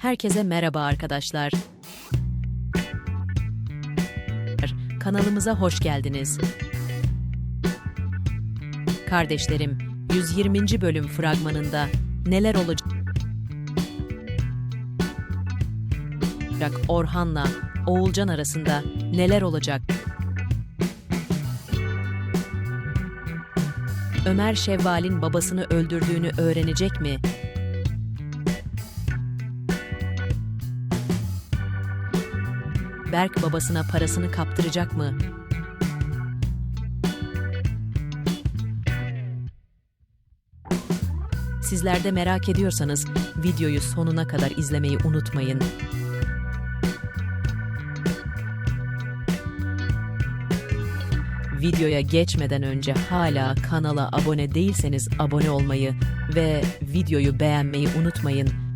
Herkese merhaba arkadaşlar. Kanalımıza hoş geldiniz. Kardeşlerim, 120. bölüm fragmanında neler olacak? Orhan'la Oğulcan arasında neler olacak? Ömer Şevval'in babasını öldürdüğünü öğrenecek mi? Berk babasına parasını kaptıracak mı? Sizler de merak ediyorsanız videoyu sonuna kadar izlemeyi unutmayın. Videoya geçmeden önce hala kanala abone değilseniz abone olmayı ve videoyu beğenmeyi unutmayın.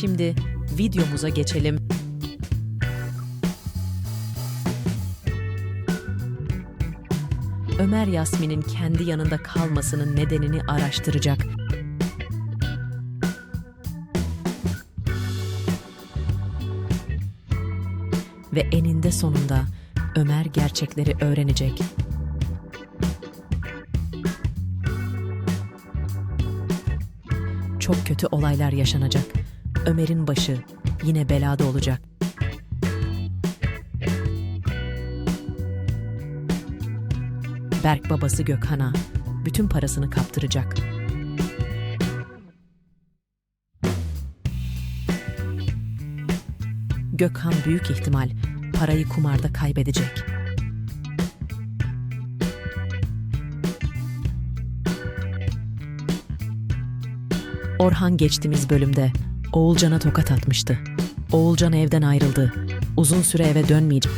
Şimdi videomuza geçelim. Ömer Yasmin'in kendi yanında kalmasının nedenini araştıracak. Ve eninde sonunda Ömer gerçekleri öğrenecek. Çok kötü olaylar yaşanacak. Ömer'in başı yine belada olacak. Berk babası Gökhan'a bütün parasını kaptıracak. Gökhan büyük ihtimal parayı kumarda kaybedecek. Orhan geçtiğimiz bölümde Oğulcan'a tokat atmıştı. Oğulcan evden ayrıldı. Uzun süre eve dönmeyecek.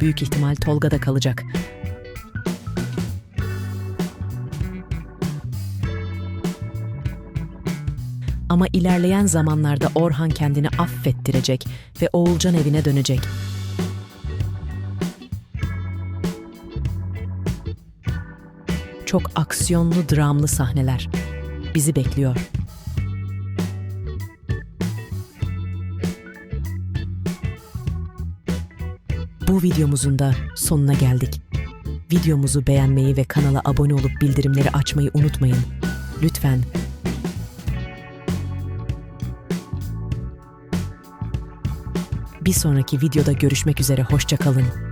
Büyük ihtimal Tolga'da kalacak. Ama ilerleyen zamanlarda Orhan kendini affettirecek ve Oğulcan evine dönecek. Çok aksiyonlu, dramlı sahneler bizi bekliyor. Bu videomuzun da sonuna geldik. Videomuzu beğenmeyi ve kanala abone olup bildirimleri açmayı unutmayın. Lütfen. Bir sonraki videoda görüşmek üzere hoşçakalın.